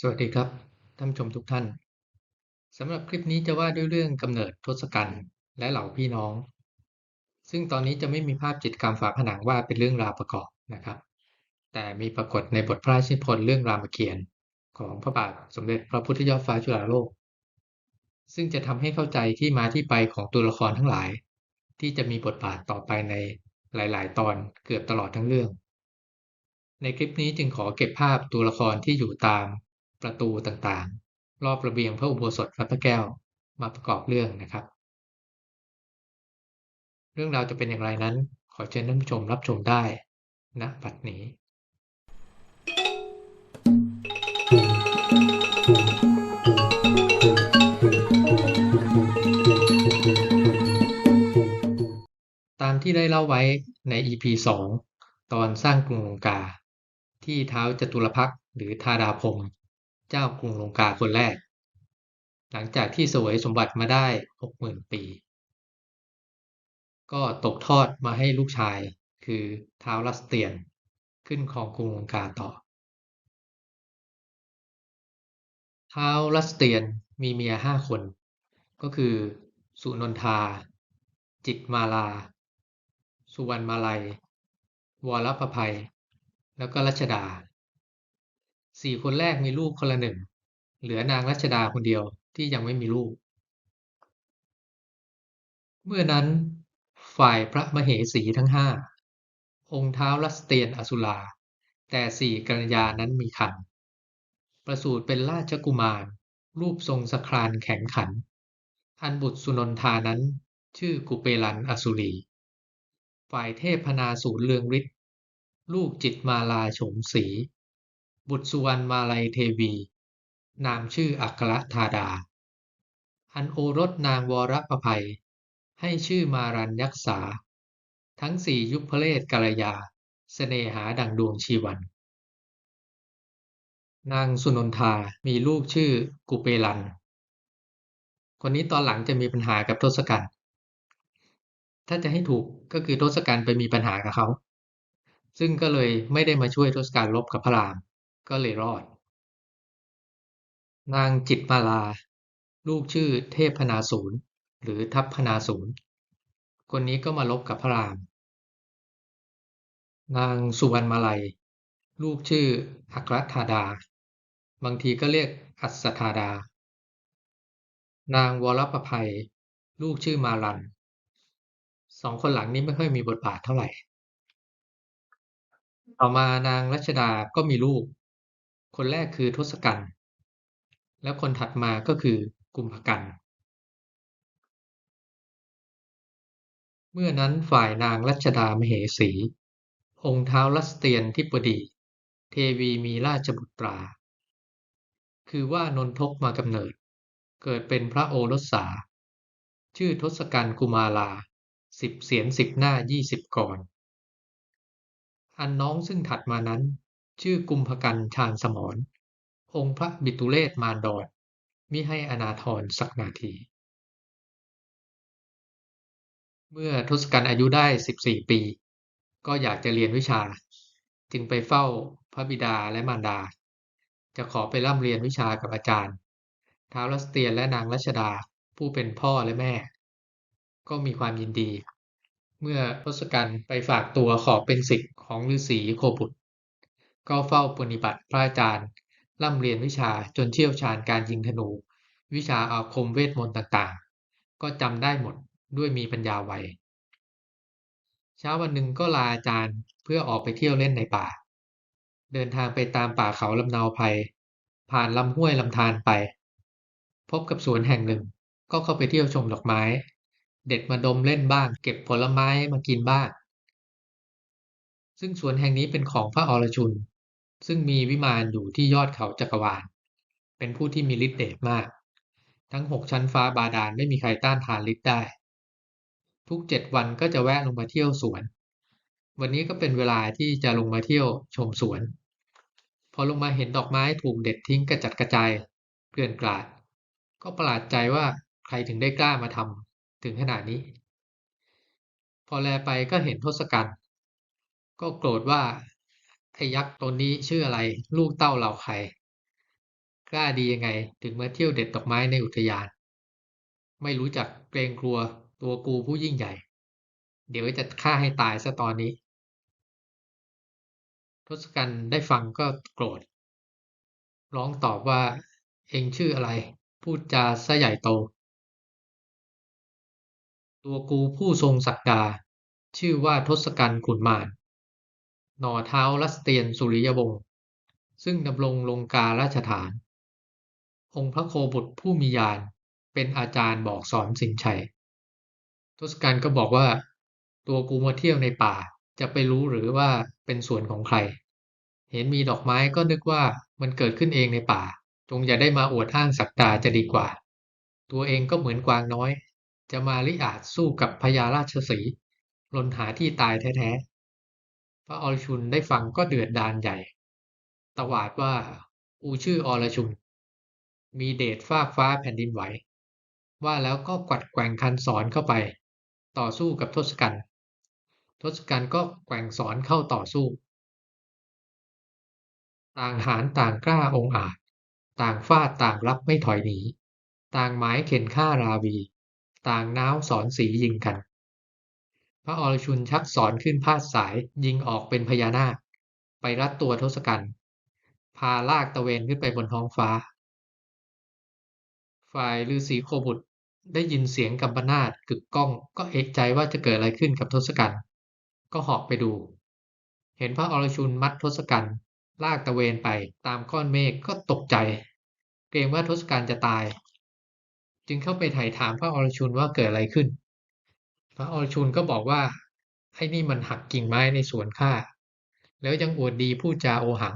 สวัสดีครับท่านผู้ชมทุกท่านสำหรับคลิปนี้จะว่าด้วยเรื่องกำเนิดทศกัณฐ์และเหล่าพี่น้อง ซึ่งตอนนี้จะไม่มีภาพจิตรกรรมฝาผนังว่าเป็นเรื่องราวประกอบนะครับ แต่มีปรากฏในบทพระราชนิพนธ์เรื่องรามเกียรติ์ของพระบาทสมเด็จพระพุทธยอดฟ้าจุฬาโลก ซึ่งจะทำให้เข้าใจที่มาที่ไปของตัวละครทั้งหลาย ที่จะมีบทบาทต่อไปในหลาย ๆ ตอนเกือบตลอดทั้งเรื่อง ในคลิปนี้จึงขอเก็บภาพตัวละครที่อยู่ตาม ประตูต่างๆ รอบระเบียงพระอุโบสถวัดพระแก้วมาประกอบเรื่องนะครับ เรื่องราวจะเป็นอย่างไรนั้น ขอเชิญท่านผู้ชมรับชมได้ณบัดนี้ตามที่ได้เล่าไว้ใน EP 2 ตอนสร้างกรุงลงกา ที่เท้าจตุรพักษ์หรือทาดาพงศ์ เจ้ากรุงลงกาคนแรก หลังจากที่เสวยสมบัติมาได้หกหมื่นปี ก็ตกทอดมาให้ลูกชายคือท้าวรัสเตียน ขึ้นครองกรุงลงกาต่อท้าวรัสเตียนมีเมียห้าคน ก็คือ สุนนทา จิตมาลา สุวรรณมาลัย วรประภัย แล้วก็รัชดา สี่คนแรกมีลูกคนละหนึ่ง เหลือนางรัชดาคนเดียวที่ยังไม่มีลูก เมื่อนั้น ฝ่ายพระมเหสีทั้งห้า องค์ท้ารัสเตียนอสุราแต่สี่กัญญานั้นมีคัน ประสูติเป็นราชกุมาร รูปทรงสครานแข็งขัน อันบุตรสุนนทานั้น ชื่อกุเปลันอสุรีฝ่ายเทพพนาสูรเลืองฤทธิ์ลูกจิตมาลาโฉมสี บุตรสุวรรณมาลัยเทวี นามชื่ออัครธาดา อันโอรสนางวรประภัย ให้ชื่อมารัญยักษา ทั้งสี่ยุพเลศกัลยาเสน่หาดังดวงชีวัน นางสุนนทามีลูกชื่อกุเปลัน คนนี้ตอนหลังจะมีปัญหากับทศกัณฐ์ถ้าจะให้ถูกก็คือทศกัณฐ์ไปมีปัญหากับเขา ซึ่งก็เลยไม่ได้มาช่วยทศกัณฐ์รบกับพระราม ก็เลยรอด นางจิตมาลา ลูกชื่อเทพพนาศูนย์หรือทัพพนาศูนย์คนนี้ก็มาลบกับพระราม นางสุวรรณมาลัย ลูกชื่ออัครธาดา บางทีก็เรียกอัศธาดา นางวรประภัย ลูกชื่อมารันสองคนหลังนี้ไม่ค่อยมีบทบาทเท่าไหร่ ต่อมานางรัชดาก็มีลูก คนแรกคือทศกัณฐ์แล้วคนถัดมาก็คือกุมภกัน เมื่อนั้นฝ่ายนางรัชดามเหสี องค์เท้ารัสเตียนทิปดี เทวีมีราชบุตรา คือว่านนทกมากำเนิด เกิดเป็นพระโอรสสา ชื่อทศกัณฐ์กุมาลาสิบเสียนสิบหน้ายี่สิบกรอันน้องซึ่งถัดมานั้น ชื่อกุมภกันชาญสมรองค์พระบิตุเลศมารดอนมิให้อนาทรสักนาที เมื่อทศกัณฐ์อายุได้สิบสี่ปี ก็อยากจะเรียนวิชา จึงไปเฝ้าพระบิดาและมารดา จะขอไปร่ำเรียนวิชากับอาจารย์ท้าวรัสเตียนและนางรัชดาผู้เป็นพ่อและแม่ ก็มีความยินดี เมื่อทศกัณฐ์ไปฝากตัวขอเป็นศิษย์ของฤาษีโคบุตร ก็เฝ้าปฏิบัติพระอาจารย์ร่ำเรียนวิชาจนเชี่ยวชาญการยิงธนู วิชาอาคมเวทมนต์ต่างๆ ก็จำได้หมดด้วยมีปัญญาไวเช้าวันหนึ่งก็ลาอาจารย์เพื่อออกไปเที่ยวเล่นในป่า เดินทางไปตามป่าเขาลำนาวไพรผ่านลำห้วยลำธารไป พบกับสวนแห่งหนึ่ง ก็เข้าไปเที่ยวชมดอกไม้ เด็ดมาดมเล่นบ้าง เก็บผลไม้มากินบ้าง ซึ่งสวนแห่งนี้เป็นของพระอรชุน ซึ่งมีวิมานอยู่ที่ยอดเขาจักรวาล เป็นผู้ที่มีฤทธิ์เดชมาก ทั้งหกชั้นฟ้าบาดาลไม่มีใครต้านทานฤทธิ์ได้ ทุกเจ็ดวันก็จะแวะลงมาเที่ยวสวน วันนี้ก็เป็นเวลาที่จะลงมาเที่ยวชมสวน พอลงมาเห็นดอกไม้ถูกเด็ดทิ้งกระจัดกระจายเกลื่อนกลาด ก็ประหลาดใจว่าใครถึงได้กล้ามาทำถึงขนาดนี้ พอแลไปก็เห็นทศกัณฐ์ก็โกรธว่า ไอ้ยักษ์ตนนี้ชื่ออะไร ลูกเต้าเราใคร กล้าดียังไง ถึงมาเที่ยวเด็ดดอกไม้ในอุทยาน ไม่รู้จักเกรงกลัวตัวกูผู้ยิ่งใหญ่ เดี๋ยวจะฆ่าให้ตายซะตอนนี้ ทศกัณฐ์ได้ฟังก็โกรธ ร้องตอบว่า เองชื่ออะไร พูดจาซะใหญ่โต ตัวกูผู้ทรงศักดา ชื่อว่าทศกัณฐ์ขุนมาร หน่อเท้ารัสเตียนสุริยวงศ์ซึ่งดำรงลงการาชฐาน องค์พระโคบุตรผู้มีญาณเป็นอาจารย์บอกสอนสินชัยทศกัณฐ์ก็บอกว่า ตัวกูมาเที่ยวในป่าจะไปรู้หรือว่าเป็นสวนของใคร เห็นมีดอกไม้ก็นึกว่ามันเกิดขึ้นเองในป่า จงอย่าได้มาอวดอ้างศักดาจะดีกว่า ตัวเองก็เหมือนกวางน้อย จะมาลิอาจสู้กับพญาราชสีหลนหาที่ตายแท้ๆ พระอรชุนได้ฟังก็เดือดดาลใหญ่ ตวาดว่า อูชื่ออรชุน มีเดชฟากฟ้าแผ่นดินไหว ว่าแล้วก็กวัดแกว่งคันศรเข้าไป ต่อสู้กับทศกัณฐ์ทศกัณฐ์ก็แกว่งศรเข้าต่อสู้ ต่างหารต่างกล้าองอาจ ต่างฟาดต่างรับไม่ถอยหนี ต่างหมายเข็นฆ่าราวี ต่างน้าวสอนสียิงกัน พระอรชุนชักศรขึ้นพาดสายยิงออกเป็นพญานาค ไปรัดตัวทศกัณฐ์พาลากตะเวนขึ้นไปบนท้องฟ้า ฝ่ายฤาษีโคบุตรได้ยินเสียงกัมปนาตกึกก้อง ก็เอกใจว่าจะเกิดอะไรขึ้นกับทศกัณฐ์ก็เหาะไปดู เห็นพระอรชุนมัดทศกัณฐ์ลากตะเวนไปตามก้อนเมฆก็ตกใจ เกรงว่าทศกัณฐ์จะตาย จึงเข้าไปไถ่ถามพระอรชุนว่าเกิดอะไรขึ้น พระอรชุนก็บอกว่าไอ้นี่มันหักกิ่งไม้ในสวนข้าแล้วยังอวดดีพูดจาโอหัง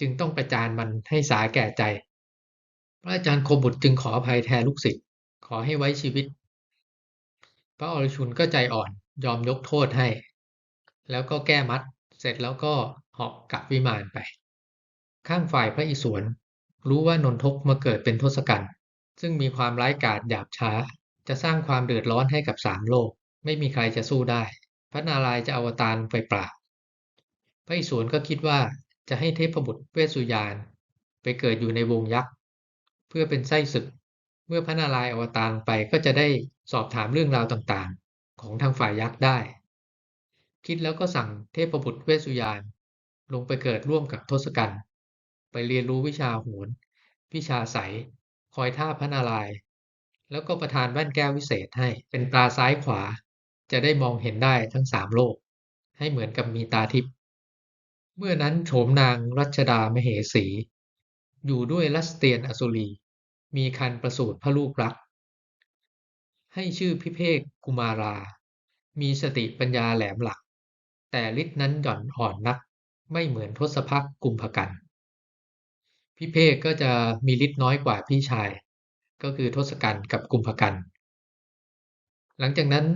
จึงต้องประจานมันให้สาแก่ใจ พระอาจารย์โคบุตรจึงขออภัยแทนลูกศิษย์ขอให้ไว้ชีวิต พระอรชุนก็ใจอ่อนยอมยกโทษให้ แล้วก็แก้มัด เสร็จแล้วก็เหาะกลับวิมานไป ข้างฝ่ายพระอิศวรรู้ว่านนทกมาเกิดเป็นทศกัณฐ์ซึ่งมีความร้ายกาจหยาบช้าจะสร้างความเดือดร้อนให้กับสามโลก ไม่มีใครจะสู้ได้ พระนารายณ์จะอวตารไปปราบพระอิศวรก็คิดว่าจะให้เทพบุตรเวสสุยาน ไปเกิดอยู่ในวงยักษ์ เพื่อเป็นไส้ศึก เมื่อพระนารายณ์อวตารไปก็จะได้สอบถามเรื่องราวต่างๆ ของทางฝ่ายยักษ์ได้ คิดแล้วก็สั่งเทพบุตรเวสสุยาน ลงไปเกิดร่วมกับทศกัณฐ์ไปเรียนรู้วิชาโหรวิชาใสคอยท่าพระนารายณ์แล้วก็ประทานแว่นแก้ววิเศษให้เป็นตาซ้ายขวา จะได้มองเห็นได้ทั้งสามโลก ให้เหมือนกับมีตาทิพย์เมื่อนั้นโฉมนางรัชดามเหสี อยู่ด้วยรัสเตียนอสุรี มีคันประสูติพระลูกรัก ให้ชื่อพิเภกกุมารา มีสติปัญญาแหลมหลัก แต่ฤทธินั้นหย่อนอ่อนนัก ไม่เหมือนทศพักกุมภกัน พิเภกก็จะมีฤทธิ์น้อยกว่าพี่ชาย ก็คือทศกัณฐ์กับกุมภกัน หลังจากนั้น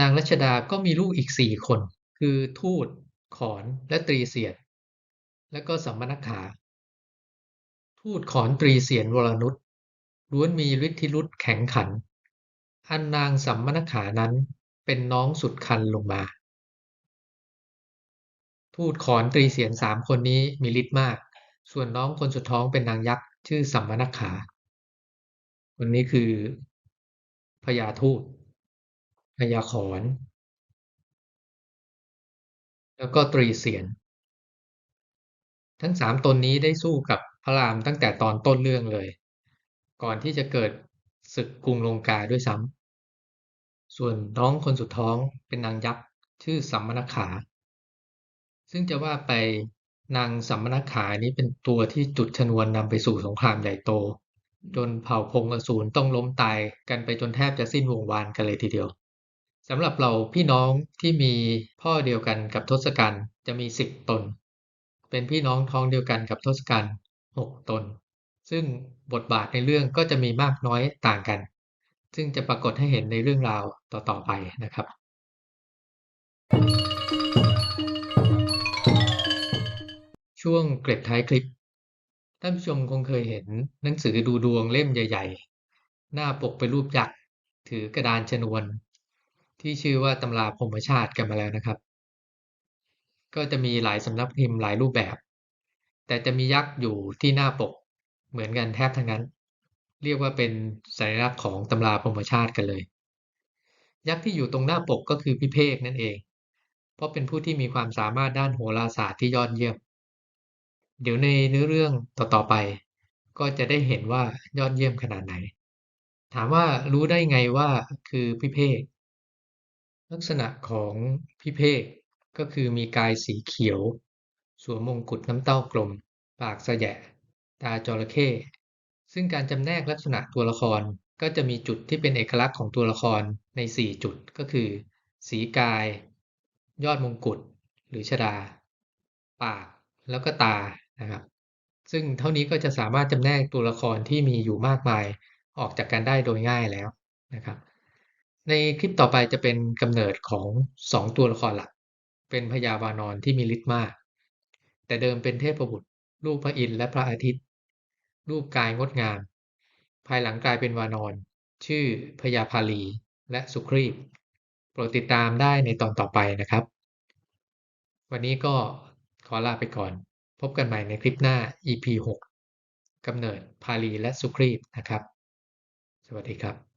นางรัชดาก็มีลูกอีกสี่คน คือทูตขอนและตรีเสียนและก็สัมมนักขา ทูตขอนตรีเสียนวรนุชล้วนมีฤทธิรุธแข็งขัน อันนางสัมมนักขานั้นเป็นน้องสุดคันลงมา ทูตขอนตรีเสียนสามคนนี้มีฤทธิ์มาก ส่วนน้องคนสุดท้องเป็นนางยักษ์ชื่อสัมมนักขาคนนี้คือพญาทูต พญาขอนแล้วก็ตรีเสียน ทั้งสามตนนี้ได้สู้กับพระรามตั้งแต่ตอนต้นเรื่องเลย ก่อนที่จะเกิดศึกกรุงลงกาด้วยซ้ำส่วนน้องคนสุดท้องเป็นนางยักษ์ชื่อสัมมนขา ซึ่งจะว่าไปนางสัมมนขานี้เป็นตัวที่จุดชนวนนำไปสู่สงครามใหญ่โต จนเผ่าพงอสูรต้องล้มตายกันไปจนแทบจะสิ้นวงวานกันเลยทีเดียว สำหรับเราพี่น้องที่มีพ่อเดียวกันกับทศกัณฐ์จะมีสิบตน เป็นพี่น้องท้องเดียวกันกับทศกัณฐ์หกตน ซึ่งบทบาทในเรื่องก็จะมีมากน้อยต่างกัน ซึ่งจะปรากฏให้เห็นในเรื่องราวต่อๆไปนะครับ ช่วงเกร็ดท้ายคลิป ท่านผู้ชมคงเคยเห็นหนังสือดูดวงเล่มใหญ่ ๆ หน้าปกเป็นรูปยักษ์ถือกระดานชนวน ที่ชื่อว่าตำราพรหมชาติกันมาแล้วนะครับ ก็จะมีหลายสำนักพิมพ์หลายรูปแบบ แต่จะมียักษ์อยู่ที่หน้าปกเหมือนกันแทบทั้งนั้น เรียกว่าเป็นสัญลักษณ์ของตำราพรหมชาติกันเลย ยักษ์ที่อยู่ตรงหน้าปกก็คือพิเภกนั่นเอง เพราะเป็นผู้ที่มีความสามารถด้านโหราศาสตร์ที่ยอดเยี่ยม เดี๋ยวในเนื้อเรื่องต่อๆไป ก็จะได้เห็นว่ายอดเยี่ยมขนาดไหน ถามว่ารู้ได้ไงว่าคือพิเภก ลักษณะของพิเภกก็คือมีกายสีเขียว สวมมงกุฎน้ำเต้ากลม ปากแสะตาจระเข้ซึ่งการจำแนกลักษณะตัวละครก็จะมีจุดที่เป็นเอกลักษณ์ของตัวละครใน 4 จุดก็คือ สีกาย ยอดมงกุฎหรือชดา ปาก แล้วก็ตานะครับ ซึ่งเท่านี้ก็จะสามารถจำแนกตัวละครที่มีอยู่มากมายออกจากกันได้โดยง่ายแล้วนะครับ ในคลิปต่อไปจะเป็นกำเนิดของ2ตัวละครหลัก เป็นพญาวานอนที่มีฤทธิ์มาก แต่เดิมเป็นเทพบุตรลูกพระอินทร์และพระอาทิตย์ รูปกายงดงาม ภายหลังกลายเป็นวานอน ชื่อพญาพาลีและสุครีพโปรดติดตามได้ในตอนต่อไปนะครับ วันนี้ก็ขอลาไปก่อน พบกันใหม่ในคลิปหน้า EP 6กำเนิดพาลีและสุครีพนะครับ สวัสดีครับ